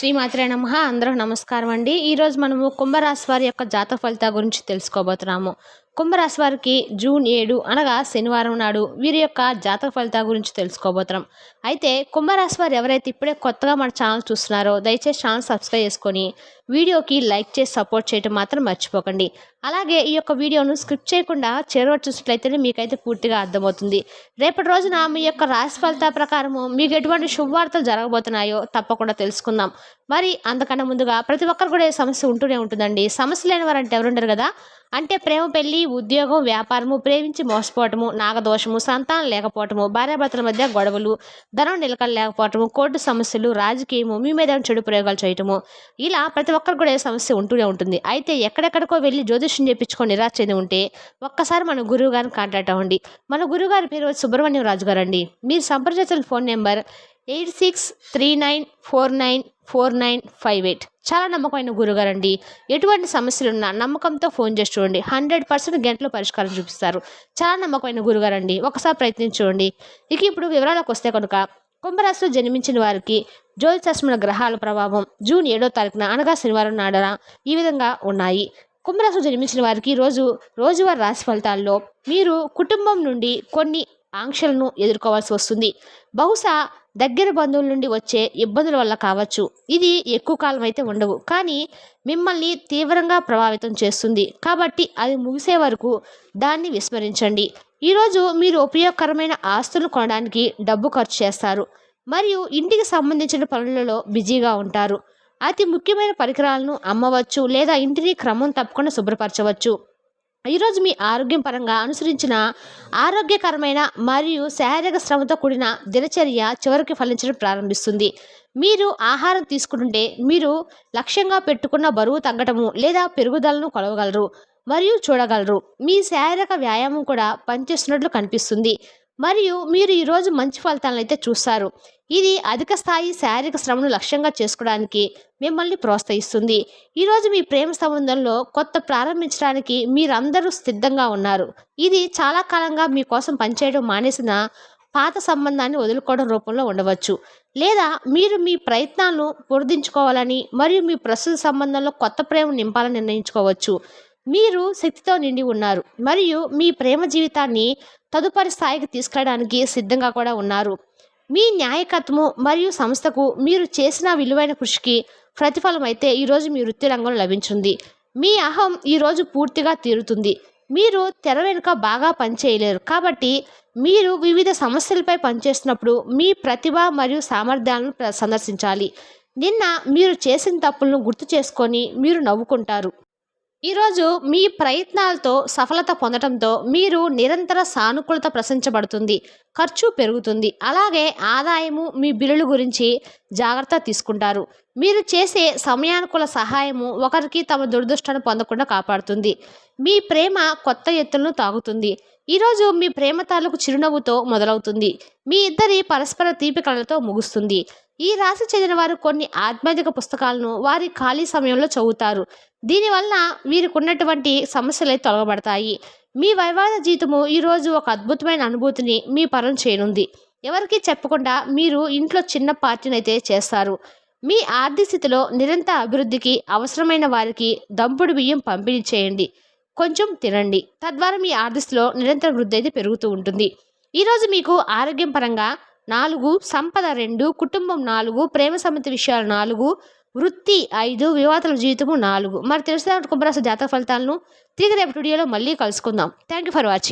శ్రీమాత్రే నమ. అందరూ నమస్కారం అండి. ఈరోజు మనము కుంభరాశి వారి యొక్క జాతక ఫలితాల గురించి తెలుసుకోబోతున్నాము. కుంభరాశి వారికి జూన్ ఏడు అనగా శనివారం నాడు వీరి యొక్క జాతక ఫలితాల గురించి తెలుసుకోబోతున్నాం. అయితే కుంభరాశి వారు ఎవరైతే ఇప్పుడే కొత్తగా మన ఛానల్ చూస్తున్నారో దయచేసి ఛానల్ సబ్స్క్రైబ్ చేసుకొని వీడియోకి లైక్ చేసి సపోర్ట్ చేయడం మాత్రం మర్చిపోకండి. అలాగే ఈ యొక్క వీడియోను స్క్రిప్ట్ చేయకుండా చేరవ చూసినట్లయితేనే మీకైతే పూర్తిగా అర్థమవుతుంది. రేపటి రోజున మీ యొక్క రాశి ఫలితాల ప్రకారము మీకు ఎటువంటి శుభవార్తలు జరగబోతున్నాయో తప్పకుండా తెలుసుకుందాం. మరి అంతకన్నా ముందుగా ప్రతి ఒక్కరు కూడా సమస్య ఉంటూనే ఉంటుందండి. సమస్య లేని వారంటే ఎవరుండరు కదా? అంటే ప్రేమ పెళ్ళి ఉద్యోగం వ్యాపారము ప్రేమించి మోసపోవటము నాగదోషము సంతానం లేకపోవటము భార్యాభర్తల మధ్య గొడవలు ధనం నిలకలు లేకపోవటము కోర్టు సమస్యలు రాజకీయము మీ మీద చెడు ప్రయోగాలు చేయటము. ఇలా ప్రతి ఒక్కరికి కూడా ఏ సమస్య ఉంటూనే ఉంటుంది. అయితే ఎక్కడెక్కడికో వెళ్ళి జ్యోతిష్యం చేయించుకొని నిరాశ చెంది ఉంటే ఒక్కసారి మన గురువు గారిని కాంటాక్ట్ అవ్వండి. మన గురువు గారి పేరు వచ్చి సుబ్రహ్మణ్యం రాజు గారు అండి మీరు సంప్రదించిన phone number eight six three nine four nine four nine five eight. చాలా నమ్మకమైన గురుగారు అండి ఎటువంటి సమస్యలు ఉన్నా నమ్మకంతో ఫోన్ చేసి చూడండి. హండ్రెడ్ పర్సెంట్ గంటలో పరిష్కారం చూపిస్తారు. చాలా నమ్మకమైన గురుగారు అండి ఒకసారి ప్రయత్నించి చూడండి. ఇక ఇప్పుడు వివరాలకు వస్తే కనుక కుంభరాశిలో జన్మించిన వారికి జ్యోతిషాస్మల గ్రహాల ప్రభావం జూన్ ఏడో తారీఖున అనగా శనివారం నాడన ఈ విధంగా ఉన్నాయి. కుంభరాశిలో జన్మించిన వారికి రోజు రోజువారి రాశి ఫలితాల్లో మీరు కుటుంబం నుండి కొన్ని ఆంక్షలను ఎదుర్కోవాల్సి వస్తుంది. బహుశా దగ్గర బంధువుల నుండి వచ్చే ఇబ్బందుల వల్ల కావచ్చు. ఇది ఎక్కువ కాలం అయితే ఉండవు. కానీ మిమ్మల్ని తీవ్రంగా ప్రభావితం చేస్తుంది. కాబట్టి అది ముగిసే వరకు దాన్ని విస్మరించండి. ఈరోజు మీరు ఉపయోగకరమైన ఆస్తులు కొనడానికి డబ్బు ఖర్చు చేస్తారు. మరియు ఇంటికి సంబంధించిన పనులలో బిజీగా ఉంటారు. అతి ముఖ్యమైన పరికరాలను అమ్మవచ్చు లేదా ఇంటిని క్రమం తప్పకుండా శుభ్రపరచవచ్చు. ఈరోజు మీ ఆరోగ్యం పరంగా అనుసరించిన ఆరోగ్యకరమైన మరియు శారీరక శ్రమతో కూడిన దినచర్య చివరికి ఫలించడం ప్రారంభిస్తుంది. మీరు ఆహారం తీసుకుంటుంటే మీరు లక్ష్యంగా పెట్టుకున్న బరువు తగ్గటము లేదా పెరుగుదలను కొలవగలరు మరియు చూడగలరు. మీ శారీరక వ్యాయామం కూడా పనిచేస్తున్నట్లు కనిపిస్తుంది. మరియు మీరు ఈరోజు మంచి ఫలితాలను అయితే చూస్తారు. ఇది అధిక స్థాయి శారీరక శ్రమను లక్ష్యంగా చేసుకోవడానికి మిమ్మల్ని ప్రోత్సహిస్తుంది. ఈరోజు మీ ప్రేమ సంబంధంలో కొత్త ప్రారంభించడానికి మీరందరూ సిద్ధంగా ఉన్నారు. ఇది చాలా కాలంగా మీకోసం పనిచేయడం మానేసిన పాత సంబంధాన్ని వదులుకోవడం రూపంలో ఉండవచ్చు. లేదా మీరు మీ ప్రయత్నాలను పొడిదించుకోవాలని మరియు మీ ప్రస్తుత సంబంధంలో కొత్త ప్రేమ నింపాలని నిర్ణయించుకోవచ్చు. మీరు శక్తితో నిండి ఉన్నారు. మరియు మీ ప్రేమ జీవితాన్ని తదుపరి స్థాయికి తీసుకెళ్ళడానికి సిద్ధంగా కూడా ఉన్నారు. మీ న్యాయకత్వము మరియు సంస్థకు మీరు చేసిన విలువైన కృషికి ప్రతిఫలం అయితే ఈరోజు మీ వృత్తి రంగంలో లభించింది. మీ అహం ఈరోజు పూర్తిగా తీరుతుంది. మీరు తెర వెనుక బాగా పనిచేయలేరు. కాబట్టి మీరు వివిధ సమస్యలపై పనిచేస్తున్నప్పుడు మీ ప్రతిభ మరియు సామర్థ్యాలను సందర్శించాలి. నిన్న మీరు చేసిన తప్పులను గుర్తు చేసుకొని మీరు నవ్వుకుంటారు. ఈరోజు మీ ప్రయత్నాలతో సఫలత పొందడంతో మీరు నిరంతర సానుకూలత ప్రశంసబడుతుంది ఖర్చు పెరుగుతుంది. అలాగే ఆదాయము మీ బిల్లుల గురించి జాగ్రత్త తీసుకుంటారు. మీరు చేసే సమయానుకూల సహాయము ఒకరికి తమ దురదృష్టాన్ని పొందకుండా కాపాడుతుంది. మీ ప్రేమ కొత్త ఎత్తులను తాగుతుంది ఈరోజు మీ ప్రేమ తాలూకు చిరునవ్వుతో మొదలవుతుంది. మీ ఇద్దరి పరస్పర తీపి కళలతో ముగుస్తుంది. ఈ రాశి చెందిన వారు కొన్ని ఆధ్యాత్మిక పుస్తకాలను వారి ఖాళీ సమయంలో చదువుతారు. దీనివల్ల వీరికి ఉన్నటువంటి సమస్యలు అయితే తొలగబడతాయి. మీ వైవాహిక జీవితము ఈరోజు ఒక అద్భుతమైన అనుభూతిని మీ పరం చేయనుంది. ఎవరికి చెప్పకుండా మీరు ఇంట్లో చిన్న పార్టీని అయితే చేస్తారు. మీ ఆర్థిక స్థితిలో నిరంతర అభివృద్ధికి అవసరమైన వారికి దంపుడు బియ్యం పంపిణీ చేయండి. కొంచెం తినండి. తద్వారా మీ ఆర్థికలో నిరంతర వృద్ధి అయితే పెరుగుతూ ఉంటుంది. ఈరోజు మీకు ఆరోగ్యం పరంగా నాలుగు సంపద రెండు కుటుంబం నాలుగు ప్రేమ సమితి విషయాలు నాలుగు వృత్తి ఐదు వివాదాల జీవితము నాలుగు. మరి తెలిసిన కుంభరాశి జాతక ఫలితాలను? తిరిగి రేపు వీడియోలో మళ్ళీ కలుసుకుందాం. Thank you for watching